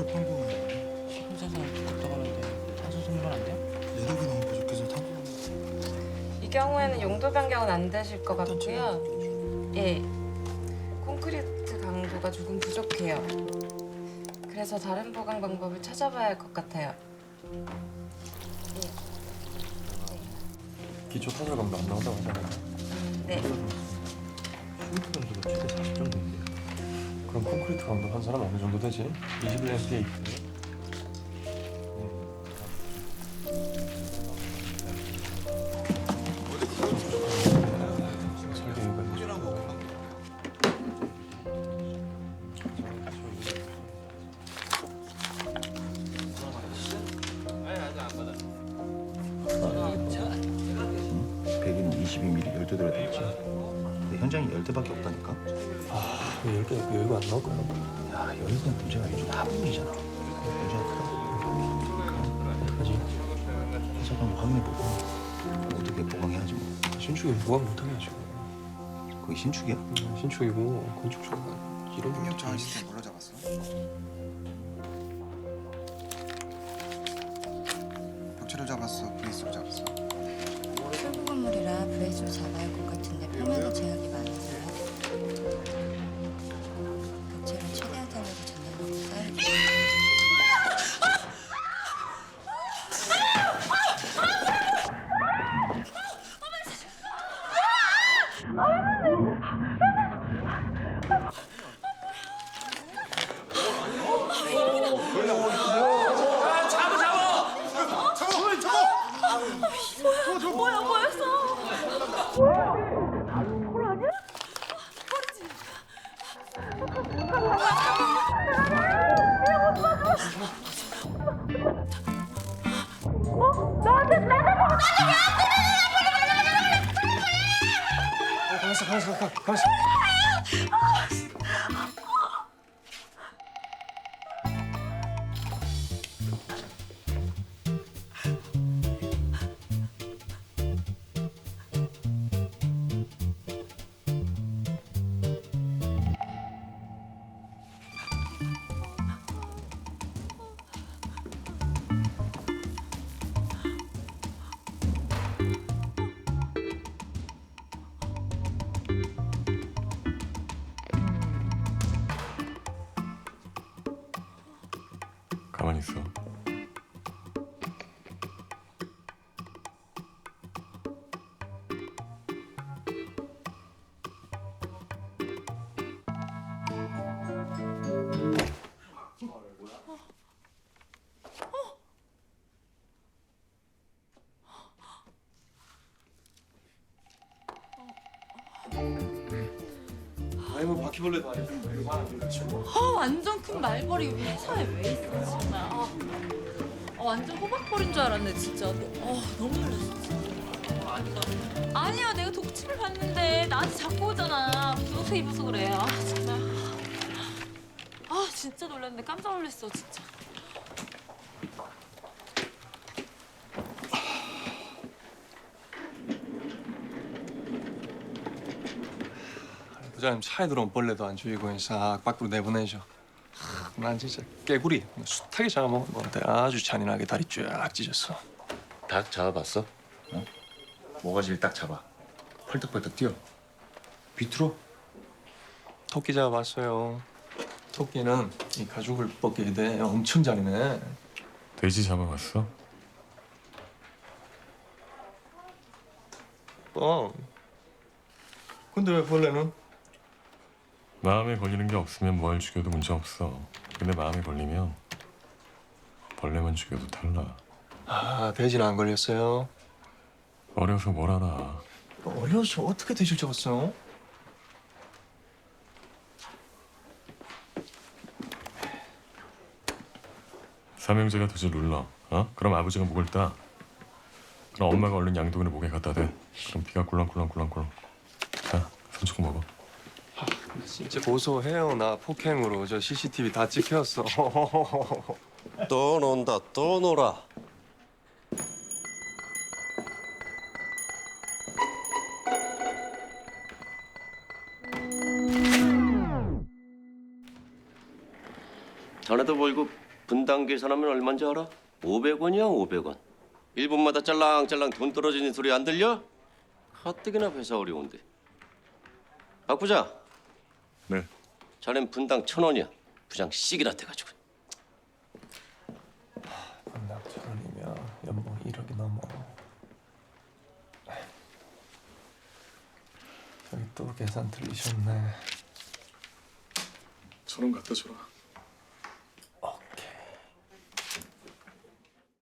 철판 보면 혼자서 걷다 가는데 탄소 섬유가 안 돼요? 내력이 너무 부족해서 탄소 이 경우에는 용도 변경은 안 되실 것 같고요. 예. 콘크리트 강도가 조금 부족해요. 그래서 다른 보강 방법을 찾아봐야 할 것 같아요. 기초 타설 감도 안 나온다고 하잖아요. 네. 슈리트 감도가 최대 40 정도인데. 그럼 콘크리트 감도 한 사람 어느 정도 되지? 21 MPa. 설계가 백인 22mm 열대 들어야 되지. 근데 현장에 열대밖에 없다니까. 아, 왜 이렇게 여유가 안 나올까요? 야 열대는 문제가 아니고 하부이잖아. 문제가 크다. 하지. 회사관 확인해보고 어떻게 보강해야지 뭐. 신축이 무한 못하게 지금. 거기 신축이야? 신축이고 건축주가 이런 협력 장애 시스템 뭘로 잡았어? 벽체를 잡았어? 브레이스로 잡았어? 출구 건물이라 브레이스로 잡아야 가만있어, 가만있어, 가만있어. 가만히 있어. 아니 뭐 바퀴벌레도 아니고 이거 하나 밀어치고. 아 완전 큰 말벌이 회사에 왜 있어 정말 아, 아, 완전 호박벌인 줄 알았네 진짜. 아 너무 놀랐어 진짜. 아니다 아니야 내가 독침을 봤는데 나한테 자꾸 오잖아. 분홍색 입어서 그래. 아 정말. 아 진짜 놀랐네 깜짝 놀랐어 진짜 부장님 차에 들어온 벌레도 안 죽이고 싹 밖으로 내보내죠. 하, 난 진짜 깨구리 숱하게 잡아먹은 건데 아주 잔인하게 다리 쫙 찢었어. 닭 잡아봤어? 어? 모가지를 딱 잡아. 펄떡펄떡 뛰어. 비틀어. 토끼 잡아봤어요. 토끼는 이 가죽을 벗기게 돼 엄청 잔인해. 돼지 잡아봤어? 어. 근데 왜 벌레는? 마음에 걸리는 게 없으면 뭘 죽여도 문제 없어. 근데 마음에 걸리면 벌레만 죽여도 달라. 아 돼지는 안 걸렸어요. 어려서 뭘 알아. 어려서 어떻게 돼지를 잡았어요? 삼형제가 도질 눌러. 어? 그럼 아버지가 목을 따. 그럼 엄마가 얼른 양동이를 목에 갖다 대. 그럼 피가 꿀렁꿀렁꿀렁꿀렁. 자, 손 주고 먹어. 진짜 고소해요. 나 폭행으로 저 CCTV 다 찍혔어. 또 논다 또 놀아 전에도 보이고 분당 계산하면 얼마인지 알아? 500원이야 500원 1분마다 짤랑짤랑 돈 떨어지는 소리 안 들려? 가뜩이나 회사 어려운데 박 부장 네. 자넨 분당 천 원이야 부장 씩이라 돼가지고 분당 천 원이면 연봉 1억이 넘어. 저기 또 계산 틀리셨네. 저런 갖다 줘라.